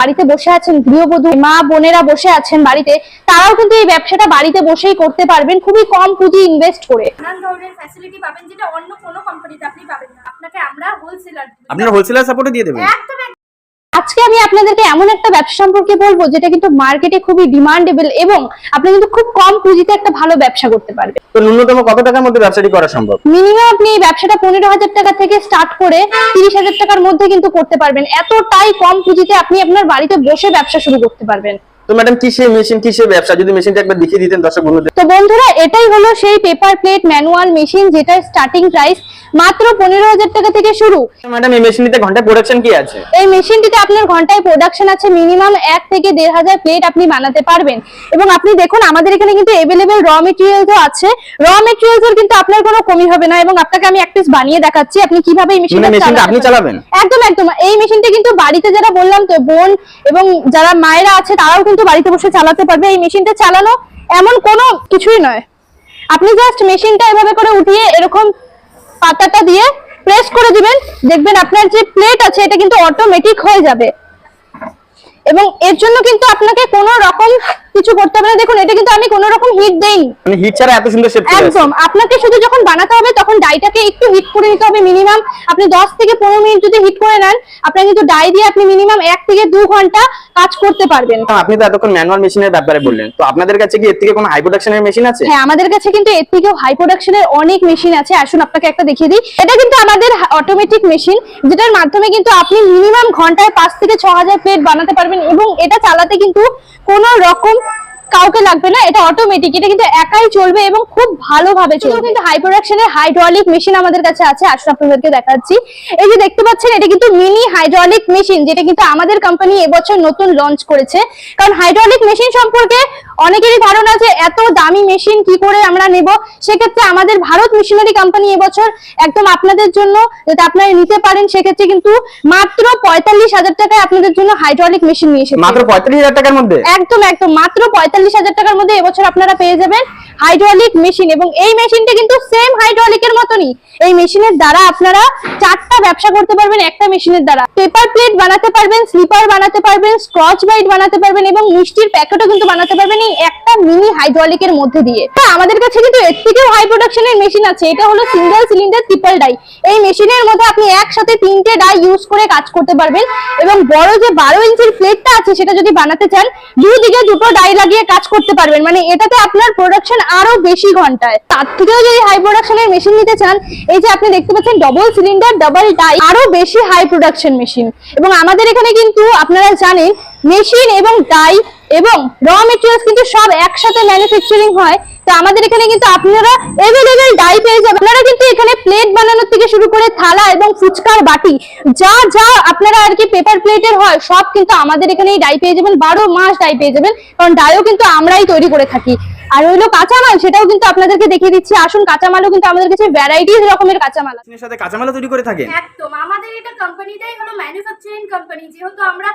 বাড়িতে বসে আছেন গৃহবধূ মা বোনেরা বসে আছেন বাড়িতে তারাও কিন্তু এই ব্যবসাটা বাড়িতে বসেই করতে পারবেন। খুবই কম পুঁজি ইনভেস্ট করে। নানান ধরনের ফ্যাসিলিটি পাবেন যেটা অন্য কোনো কোম্পানিতে আপনি পাবেন না। আপনাকে আমরা হোলসেলার আপনারা হোলসেলার সাপোর্টে দিয়ে দেবেন? একদম আজকে আমি আপনাদেরকে এমন একটা ব্যবসা সম্পর্কে বলব যেটা কিন্তু মার্কেটে খুবই ডিমান্ডেবল এবং আপনি কিন্তু খুব কম পুঁজিতে একটা ভালো ব্যবসা করতে পারবেন। তো ন্যূনতম কত টাকার মধ্যে ব্যবসাটি করা সম্ভব? মিনিমাম আপনি এই ব্যবসাটা পনেরো হাজার টাকা থেকে স্টার্ট করে তিরিশ হাজার টাকার মধ্যে কিন্তু করতে পারবেন। এতটাই কম পুঁজিতে আপনি আপনার বাড়িতে বসে ব্যবসা শুরু করতে পারবেন। তো ম্যাডাম মেশিন ব্যবসা? যদি মেশিনটা একবার দেখিয়ে দিতেন দর্শক বন্ধুদের। তো বন্ধুরা এটাই হলো সেই পেপার প্লেট ম্যানুয়াল মেশিন যেটার স্টার্টিং প্রাইস মাত্র পনেরো হাজার টাকা থেকে শুরু। ম্যাডাম এই মেশিনটিতে ঘন্টায় প্রোডাকশন কি আছে? এই মেশিনটিতে আপনার ঘন্টায় প্রোডাকশন আছে মিনিমাম এক থেকে দেড় হাজার প্লেট আপনি বানাতে পারবেন। এবং আপনি দেখুন আমাদের এখানে কিন্তু এভেলেবেল র মেটেরিয়ালসও আছে। র মেটেরিয়ালসের কিন্তু আপনার কোনো কমি হবে না এবং আপনাকে আমি এক পিস বানিয়ে দেখাচ্ছি আপনি কীভাবে এই মেশিনটা মানে মেশিনটা আপনি চালাবেন? একদম একদম। এই মেশিনটা কিন্তু বাড়িতে যারা বললাম তো বোন এবং যারা মায়েরা আছে তারাও কিন্তু বাড়িতে বসে চালাতে পারবে। এই মেশিনটা চালানো এমন কোনো কিছুই নয়। আপনি জাস্ট মেশিনটা এভাবে করে উঠিয়ে এরকম পাতাটা দিয়ে প্রেস করে দিবেন। দেখবেন আপনার যে প্লেট আছে, এটা কিন্তু অটোমেটিক হয়ে যাবে। এবং এর জন্য কিন্তু আপনাকে কোনো রকম কিছু করতে হবে না। দেখুন এটা কিন্তু আমি কোনো রকম হিট দেইনি। মানে হিট ছাড়া এত সুন্দর শেপ একদম। আপনাকে শুধু যখন বানাতে হবে তখন ডাইটাকে একটু হিট করে নিতে হবে মিনিমাম আপনি 10 থেকে 15 মিনিট যদি হিট করে নেন আপনি কিন্তু ডাই দিয়ে আপনি মিনিমাম 1 থেকে 2 ঘণ্টা কাজ করতে পারবেন। আপনি তো এতক্ষণ ম্যানুয়াল মেশিনের ব্যাপারে বললেন। তো আপনাদের কাছে কি এর থেকে কোনো হাই প্রোডাকশনের মেশিন আছে? হ্যাঁ আমাদের কাছে কিন্তু এর থেকেও হাই প্রোডাকশনের অনেক মেশিন আছে। আসুন আপনাকে একটা দেখিয়ে দিই। এটা কিন্তু আমাদের অটোমেটিক মেশিন যেটার মাধ্যমে কিন্তু আপনি মিনিমাম ঘন্টায় পাঁচ থেকে ছ হাজার প্লেট বানাতে পারবেন। এবং এটা চালাতে কিন্তু কোনো রকম কাউকে লাগবে না, এটা অটোমেটিক এটা কিন্তু একাই চলবে এবং খুব ভালোভাবে চলবে। কিন্তু হাই প্রোডাকশনের হাইড্রলিক মেশিন আমাদের কাছে আছে, আসুন আপনাদেরকে দেখাচ্ছি। এই যে দেখতে পাচ্ছেন, এটা কিন্তু মিনি হাইড্রলিক মেশিন যেটা কিন্তু আমাদের কোম্পানি এবছর নতুন লঞ্চ করেছে। কারণ হাইড্রলিক মেশিন সম্পর্কে অনেকেরই ধারণা যে এত দামি মেশিন কি করে আমরা নেব? সেক্ষেত্রে আমাদের ভারত মিশনারি কোম্পানি এবছর একদম আপনাদের জন্য যাতে আপনারা নিতে পারেন সেক্ষেত্রে কিন্তু মাত্র পঁয়তাল্লিশ হাজার টাকায় আপনাদের জন্য হাইড্রোলিক মেশিন নিয়ে এসেছে। মাত্র পঁয়ত্রিশ হাজার টাকার মধ্যে? একদম একদম। মাত্র পঁয়তাল্লিশ হাজার টাকার মধ্যে এবছর আপনারা পেয়ে যাবেন হাইড্রোলিক মেশিন এবং এই মেশিনটা কিন্তু সেম হাইড্রোলিকের মতনই। এই মেশিনের দ্বারা আপনারা চারটা ব্যবসা করতে পারবেন একটা মেশিনের দ্বারা। পেপার প্লেট বানাতে পারবেন স্লিপার বানাতে পারবেন স্ক্রচ বাইট বানাতে পারবেন এবং মিষ্টির প্যাকেটও কিন্তু বানাতে পারবেন। এই একটা মিনি হাইড্রোলিকের মধ্যে দিয়ে। হ্যাঁ আমাদের কাছে কিন্তু এর থেকেও হাই প্রোডাকশনের মেশিন আছে। এটা হলো সিঙ্গেল সিলিন্ডার ট্রিপল ডাই এই মেশিনের মধ্যে আপনি একসাথে তিনটে ডাই ইউজ করে কাজ করতে পারবেন এবং বড় যে বারো ইঞ্চির প্লেটটা আছে, সেটা যদি বানাতে চান, দুদিকে দুটো ডাই লাগিয়ে কাজ করতে পারবেন। মানে এটাতে আপনার প্রোডাকশন আরও বেশি ঘন্টায়। তার থেকেও যদি হাই প্রোডাকশনের মেশিন নিতে চান, এই যে আপনি দেখতে পাচ্ছেন ডবল সিলিন্ডার ডাবল ডাই আরও বেশি হাই প্রোডাকশন মেশিন এবং আমাদের এখানে কিন্তু আপনারা জানেন মেশিন এবং ডাই এবং র মেটেরিয়ালস কিন্তু সব একসাথে ম্যানুফ্যাকচারিং হয়। তো আমাদের এখানে কিন্তু আপনারা এভেলেবেল ডাই পেয়ে যাবেন। আপনারা কিন্তু এখানে প্লেট বানানোর থেকে শুরু করে থালা এবং ফুচকার বাটি যা যা আপনারা আর কি পেপার প্লেটের হয় সব কিন্তু আমাদের এখানে ডাই পেয়ে যাবেন। বারো মাস ডাই পেয়ে যাবেন কারণ ডাইও কিন্তু আমরাই তৈরি করে থাকি। আর হইল কাঁচামাল সেটাও কিন্তু আপনাদেরকে দেখিয়ে দিচ্ছি। আসুন কাঁচামালও কিন্তু আমাদের কাছে ভ্যারাইটিস রকমের কাঁচামাল আছে। সাথে কাঁচামালও তৈরি করে থাকেন? একদম। আমাদের এটা কোম্পানিটাই হলো ম্যানুফ্যাকচারিং কোম্পানি যেহেতু আমরা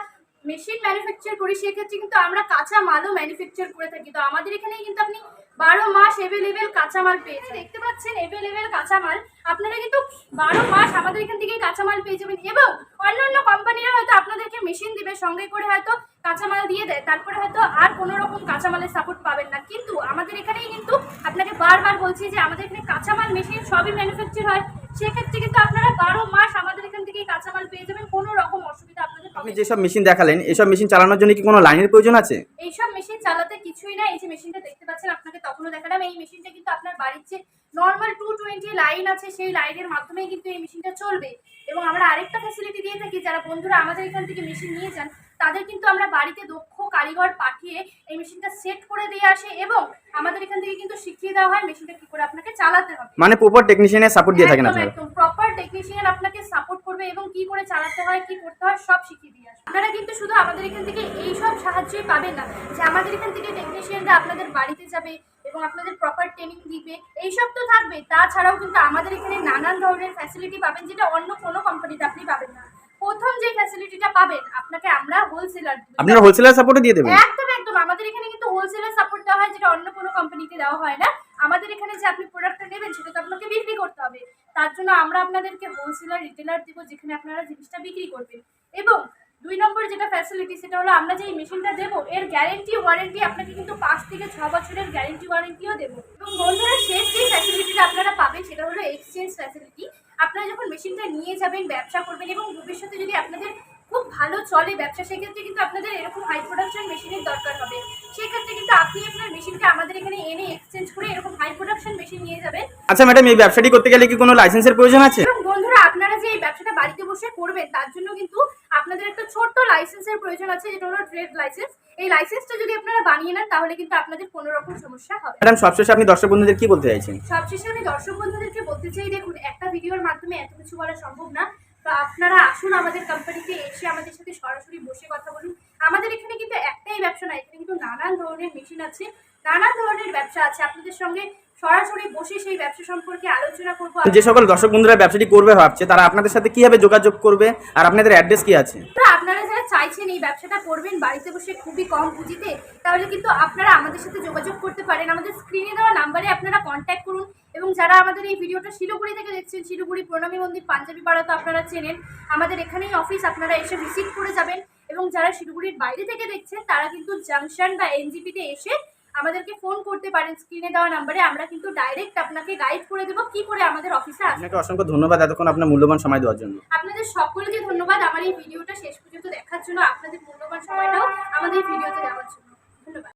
মেশিন ম্যানুফ্যাকচার করি, সেক্ষেত্রে কিন্তু আমরা কাঁচা মালও ম্যানুফ্যাকচার করে থাকি। তো আমাদের এখানে কিন্তু আপনি বারো মাস এভেলেবেল কাঁচামাল পেয়েছেন দেখতে পাচ্ছেন এভেলেবেল কাঁচামাল আপনারা কিন্তু বারো মাস আমাদের এখান থেকে কাঁচামাল পেয়ে যাবেন। এবং অন্যান্য কোম্পানিরা হয়তো আপনাদেরকে মেশিন দিবে, সঙ্গে করে হয়তো কাঁচামাল দিয়ে দেয়। তারপরে হয়তো আর কোনো রকম কাঁচামালের সাপোর্ট পাবেন না। কিন্তু আমাদের এখানেই কিন্তু আপনাকে বারবার বলছি যে আমাদের এখানে কাঁচামাল মেশিন সবই ম্যানুফ্যাকচার হয়। সেক্ষেত্রে কিন্তু আপনারা বারো মাস আমাদের এখান থেকে কাঁচামাল পেয়ে যাবেন কোনো রকম অসুবিধা আপনাদের আপনি যেসব মেশিন দেখালেন এইসব মেশিন চালানোর জন্য কি কোনো লাইনের প্রয়োজন আছে? এইসব মেশিন চালাতে কিছুই না এই যে মেশিনটা দেখতে পাচ্ছেন আপনাকে তখনও দেখালাম এই মেশিনটা কিন্তু আপনার বাড়ির যে নর্মাল টু টোয়েন্টি লাইন আছে সেই লাইনের মাধ্যমেই কিন্তু এই মেশিনটা চলবে। এবং আমরা আরেকটা ফ্যাসিলিটি দিয়ে থাকি যারা বন্ধুরা আমাদের এখান থেকে মেশিন নিয়ে যান তাদের কিন্তু আমরা বাড়িতে দক্ষ কারিগর পাঠিয়ে এই মেশিনটা সেট করে দিয়ে আসে এবং আমাদের এখান থেকে কিন্তু শিখিয়ে দেওয়া হয় মেশিনটা কি করে আপনাকে চালাতে হবে। মানে প্রপার টেকনিশিয়ানের সাপোর্ট দিয়ে থাকেন আপনারা? একদম। প্রপার টেকনিশিয়ান আপনাকে সাপোর্ট করবে এবং কি করে চালাতে হয় কি করতে হয় সব শিখিয়ে দিয়ে আসবে। আপনারা কিন্তু শুধু আমাদের এখান থেকে এই সব সাহায্যই পাবেন না যে আমাদের এখান থেকে টেকনিশিয়ানরা আপনাদের বাড়িতে যাবে এবং আপনাদের প্রপার ট্রেনিং দিবে এইসব তো থাকবে। তাছাড়াও কিন্তু আমাদের এখানে নানান ধরনের ফ্যাসিলিটি পাবেন যেটা অন্য কোনো কোম্পানিতে আপনি পাবেন না। প্রথম যে ফ্যাসিলিটিটা পাবেন আপনাকে আমরা হোলসেলার আপনারা হোলসেলার সাপোর্টে দিয়ে দেবেন? একদম একদম। আমাদের এখানে কিন্তু হোলসেলার সাপোর্ট দেওয়া হয় যেটা অন্য কোনো কোম্পানিতে দেওয়া হয় না। আমাদের এখানে যে আপনি প্রোডাক্টটা নেবেন সেটা তো আপনাকে বিক্রি করতে হবে। তার জন্য আমরা আপনাদেরকে হোলসেলার রিটেলার দিব যেখানে আপনারা জিনিসটা বিক্রি করবেন। এবং দুই নম্বরে যেটা ফ্যাসিলিটি সেটা হলো আমরা যে এই মেশিনটা দেবো, এর গ্যারেন্টি ওয়ারেন্টি আপনাকে কিন্তু পাঁচ থেকে ছ বছরের গ্যারেন্টি ওয়ারেন্টিও দেবো। এবং বন্ধুরা শেষ যে ফ্যাসিলিটিটা আপনারা পাবেন, সেটা হলো এক্সচেঞ্জ ফ্যাসিলিটি আপনারা যখন মেশিনটা নিয়ে যাবেন, ব্যবসা করবেন এবং ভবিষ্যতে যদি আপনাদের খুব ভালো চলে ব্যবসা সেক্ষেত্রে কিন্তু আপনাদের এরকম হাই প্রোডাকশন মেশিনের দরকার হবে। সেক্ষেত্রে কিন্তু আপনি আপনার মেশিনটা আমাদের এখানে এনে এক্সচেঞ্জ করে এরকম হাই প্রোডাকশন মেশিন নিয়ে যাবেন। আচ্ছা ম্যাডাম এই ব্যবসাটি করতে গেলে কি কোনো লাইসেন্সের প্রয়োজন আছে? বন্ধুরা আপনারা যে এই ব্যবসাটা বাড়িতে বসে করবেন তার জন্য কিন্তু আপনাদের একটা ছোট্ট লাইসেন্সের প্রয়োজন আছে যেটা হলো ট্রেড লাইসেন্স এই লাইসেন্সটা যদি আপনারা বানিয়ে নেন তাহলে কিন্তু আপনাদের কোনো রকম সমস্যা হবে। ম্যাডাম সবশেষে আপনি দর্শক বন্ধুদের কি বলতে চাইছেন? সবশেষে আমি দর্শক বন্ধুদেরকে বলতে চাই দেখুন একটা ভিডিওর মাধ্যমে এত কিছু করা সম্ভব না। তো আপনারা আসুন আমাদের কোম্পানিতে এসে আমাদের সাথে সরাসরি বসে কথা বলুন। আমাদের এখানে কিন্তু একটাই ব্যবসা না, এখানে কিন্তু নানান ধরনের মেশিন আছে। নানান ধরনের ব্যবসা আছে। আপনাদের সঙ্গে সরাসরি বসে সেই ব্যবসা সম্পর্কে আলোচনা করব। যে সকল দর্শক বন্ধুরা ব্যবসাটি করবে ভাবছে তারা আপনাদের সাথে কীভাবে যোগাযোগ করবে আর আপনাদের অ্যাড্রেস কি আছে? আপনারা যারা চাইছেন এই ব্যবসাটা করবেন বাড়িতে বসে খুবই কম পুঁজিতে তাহলে কিন্তু আপনারা আমাদের সাথে যোগাযোগ করতে পারেন। আমাদের স্ক্রিনে দেওয়া নাম্বারে আপনারা কন্ট্যাক্ট করুন এবং যারা আমাদের এই ভিডিওটা শিলিগুড়ি থেকে দেখছেন শিলিগুড়ি প্রণামী মন্দির পাঞ্জাবি পাড়া তো আপনারা চেনেন। আমাদের এখানেই অফিস আপনারা এসে ভিজিট করে যাবেন এবং যারা শিলিগুড়ির বাইরে থেকে দেখছেন তারা কিন্তু জাংশন বা এনজিপিতে এসে আমাদেরকে ফোন করতে পারেন স্ক্রিনে দেওয়া নাম্বারে আমরা কিন্তু ডাইরেক্ট আপনাকে গাইড করে দেবো কি করে আমাদের অফিসে আসবে আপনাকে অসংখ্য ধন্যবাদ এতক্ষণ আপনার মূল্যবান সময় দেওয়ার জন্য। আপনাদের সকলকে ধন্যবাদ আমার এই ভিডিওটা শেষ পর্যন্ত দেখার জন্য আপনাদের মূল্যবান সময়টাও আমাদের ভিডিওতে দেওয়ার জন্য। ধন্যবাদ।